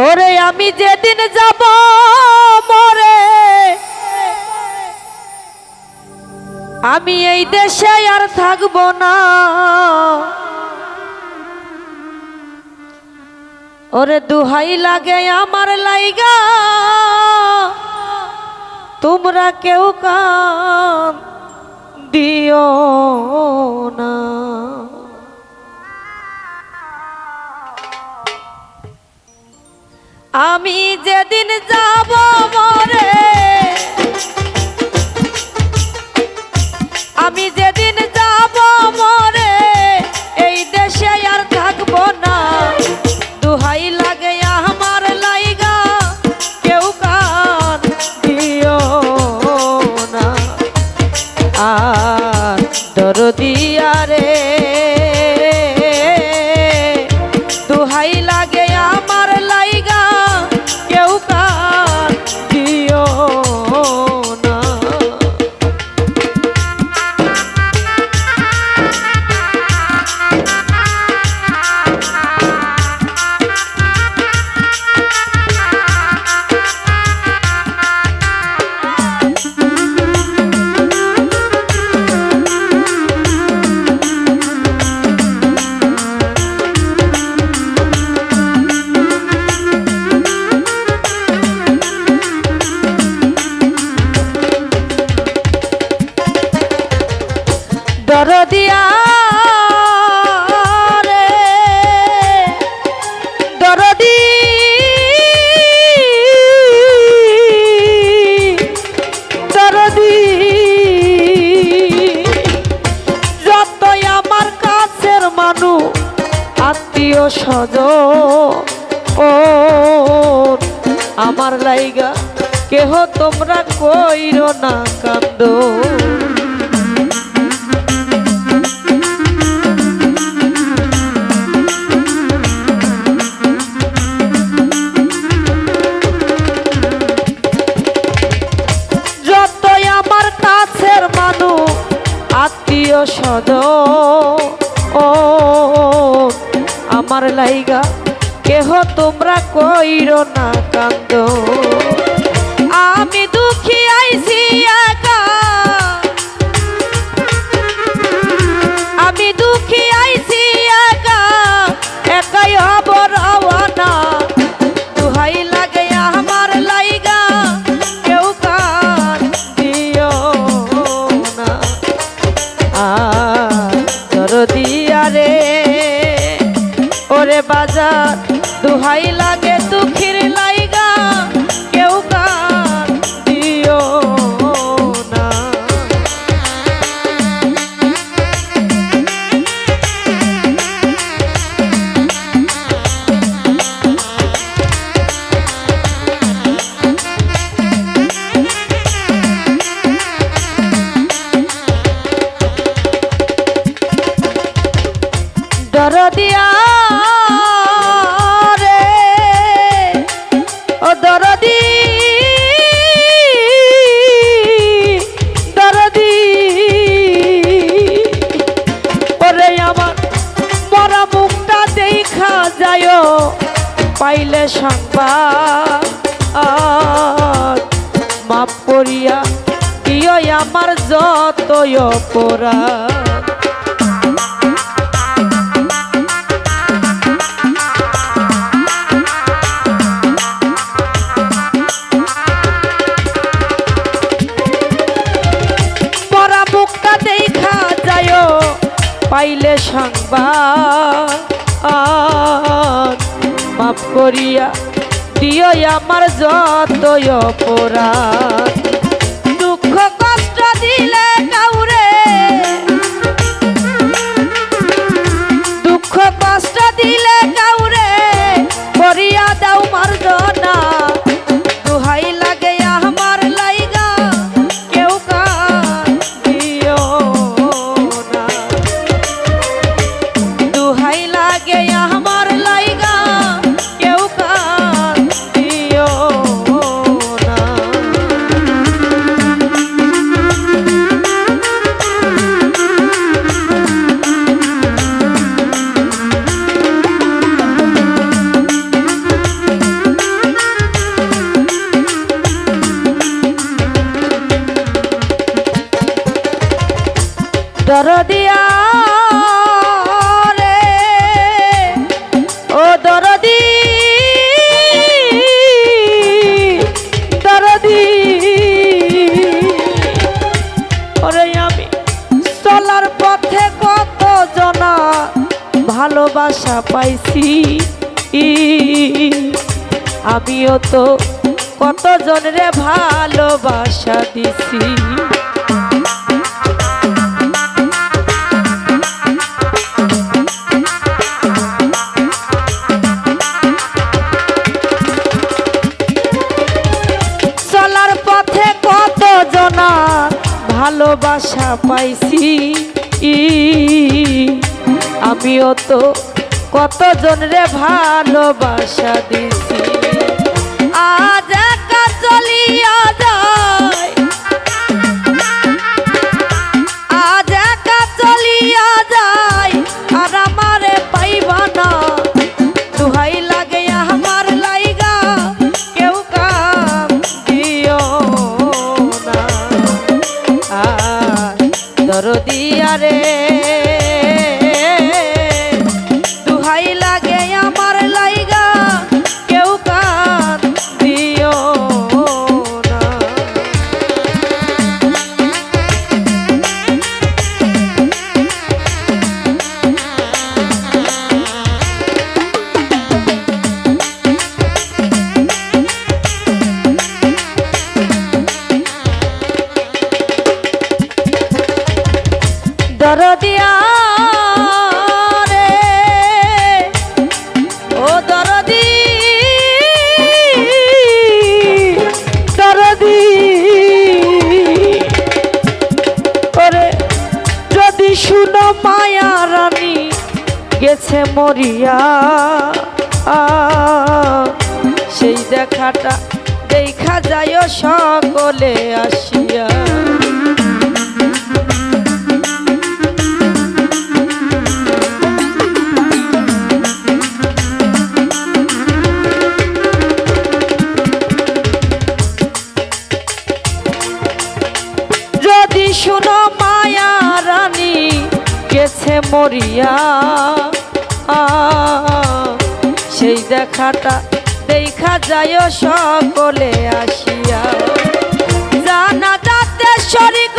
ওরে আমি যেদিন যাব মরে, আমি এই দেশে আর থাকব না। ওরে দুহাই লাগে আমার লাইগা, তোমরা কেউ কান দিও না। আমি যেদিন যা সদ ও আমার লাইগা কেহ তোমরা কইর না কান্দ। লাইগা কেহ তোমরা কইর না কান্দ। আমি দুঃখী heart. দিলে সংবাদ। মাপ করিয়া প্রিয় আমার যত অপরাধ। মাফ করিয়া দিয় আমার যতয় অপরাধ। দরদিয়া রে। ও দরদি দরদি ওরে আমি চলার পথে কত জনা ভালোবাসা পাইছি। আমিও তো কত জনরে ভালোবাসা দিছি। পাইছি। আমিও তো কতজন রে ভালোবাসা দিছি। আজ একা চলিয়া মরিয়া। সেই দেখাটা দেখা যায় সকলে আসিয়া। যদি গেছে মরিয়া। সেই দেখাটা দেখা যায় সকলে আসিয়া। জানা যাতে শরিক